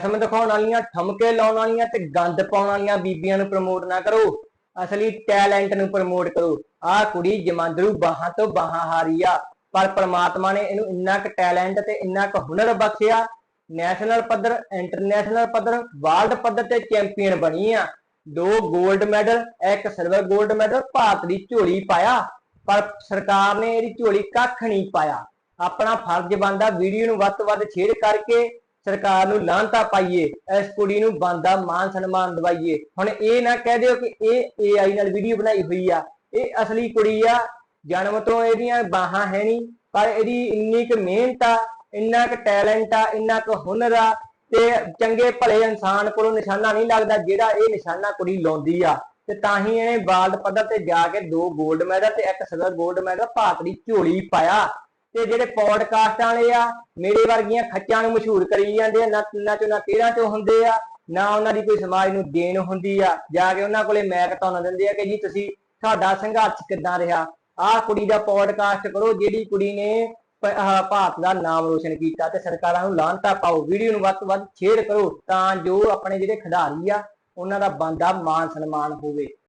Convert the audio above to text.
ਰਸਮ ਦਿਖਾਉਣ ਵਾਲੀਆਂ, ਠਮਕੇ ਲਾਉਣ ਵਾਲੀਆਂ ਤੇ ਗੰਦ ਪਾਉਣ ਵਾਲੀਆਂ ਬੀਬੀਆਂ ਨੂੰ ਪ੍ਰਮੋਟ ਨਾ ਕਰੋ। ਅਸਲੀ ਟੈਲੈਂਟ ਨੂੰ ਪ੍ਰਮੋਟ ਕਰੋ। ਆਹ ਕੁੜੀ ਜਮਾਂਦਰੂ ਬਾਹਾਂ ਤੋਂ ਬਾਹਾਂ ਹਾਰੀ ਆ। ਪਰ ਪ੍ਰਮਾਤਮਾ ਨੇ ਇਹਨੂੰ ਇੰਨਾ ਕੁ ਟੈਲੈਂਟ ਤੇ ਇੰਨਾ ਕੁ ਹੁਨਰ ਬਖਸ਼ਿਆ। ਨੈਸ਼ਨਲ ਪੱਧਰ ਇੰਟਰਨੈਸ਼ਨਲ ਪੱਧਰ ਵਰਲਡ ਪੱਧਰ ਤੇ ਚੈਂਪੀਅਨ ਬਣੀ ਆ। ਦੋ 골ਡ ਮੈਡਲ ਇੱਕ ਸਿਲਵਰ 골ਡ ਮੈਡਲ ਭਾਰਤ ਦੀ ਝੋਲੀ ਪਾਇਆ। ਪਰ ਸਰਕਾਰ ਨੇ ਇਹਦੀ ਝੋਲੀ ਕੱਖ ਨਹੀਂ ਪਾਇਆ। ਆਪਣਾ ਫਰਜ਼ ਬਣਦਾ ਵੀਡੀਓ ਨੂੰ ਵੱਧ ਤੋਂ ਵੱਧ ਸ਼ੇਅਰ ਕਰਕੇ ਸਰਕਾਰ ਨੂੰ ਲਾਂਤਾ ਪਾਈਏ, ਇਸ ਕੁੜੀ ਨੂੰ ਬੰਦਾ ਮਾਨ ਸਨਮਾਨ ਦਵਾਈਏ। ਹੁਣ ਇਹ ਨਾ ਕਹਿ ਦਿਓ ਕਿ ਇਹ AI ਨਾਲ ਵੀਡੀਓ ਬਣਾਈ ਹੋਈ ਆ। ਇਹ ਅਸਲੀ ਕੁੜੀ ਆ, ਜਨਮ ਤੋਂ ਇਹਦੀਆਂ ਬਾਹਾਂ ਹੈ ਨਹੀਂ, ਪਰ ਇਹਦੀ ਇੰਨੀ ਕੁ ਮਿਹਨਤ ਆ, ਇੰਨਾ ਕੁ ਟੈਲੈਂਟ ਆ, ਇੰਨਾ ਕੁ ਹੁਨਰ ਆ, ਤੇ ਚੰਗੇ ਭਲੇ ਇਨਸਾਨ ਕੋਲੋਂ ਨਿਸ਼ਾਨਾ ਨਹੀਂ ਲੱਗਦਾ ਜਿਹੜਾ ਇਹ ਨਿਸ਼ਾਨਾ ਕੁੜੀ ਲਾਉਂਦੀ ਆ। ਤੇ ਤਾਂ ਹੀ ਇਹਨੇ ਵਰਲਡ ਪੱਧਰ ਤੇ ਜਾ ਕੇ ਦੋ 골ਡ ਮੈਡਲ ਤੇ ਇੱਕ ਸਿਲਵਰ 골ਡ ਮੈਡਲ ਭਾਰਤ ਦੀ ਝੋਲੀ ਪਾਇਆ। ਤੇ ਜਿਹੜੇ ਪੌਡਕਾਸਟ ਵਾਲੇ ਆ, ਮੇਰੇ ਵਰਗੀਆਂ ਖੱਚਾਂ ਨੂੰ ਮਸ਼ਹੂਰ ਕਰੀ ਜਾਂਦੇ ਆ, ਨਾ ਤਿੰਨਾਂ ਚੋਂ ਨਾ ਤੇਰਾਂ ਚੋਂ ਹੁੰਦੇ ਆ, ਨਾ ਉਹਨਾਂ ਦੀ ਕੋਈ ਸਮਾਜ ਨੂੰ ਦੇਣ ਹੁੰਦੀ ਆ। ਜਾ ਕੇ ਉਹਨਾਂ ਕੋਲੇ ਮੈਕ ਤੁਹਾਨੂੰ ਦਿੰਦੇ ਆ ਕਿ ਜੀ ਤੁਸੀਂ ਤੁਹਾਡਾ ਸੰਘਰਸ਼ ਕਿੱਦਾਂ ਰਿਹਾ? ਆਹ ਕੁੜੀ ਦਾ ਪੌਡਕਾਸਟ ਕਰੋ, ਜਿਹੜੀ ਕੁੜੀ ਨੇ ਭਾਰਤ ਦਾ ਨਾਮ ਰੋਸ਼ਨ ਕੀਤਾ ਤੇ ਸਰਕਾਰਾਂ ਨੂੰ ਲਾਂਤਾ ਪਾਓ। ਵੀਡੀਓ ਨੂੰ ਵੱਧ ਤੋਂ ਵੱਧ ਸ਼ੇਅਰ ਕਰੋ ਤਾਂ ਜੋ ਆਪਣੇ ਜਿਹੜੇ ਖਿਡਾਰੀ ਆ, ਉਹਨਾਂ ਦਾ ਬੰਦਾ ਮਾਨ ਸਨਮਾਨ ਹੋਵੇ।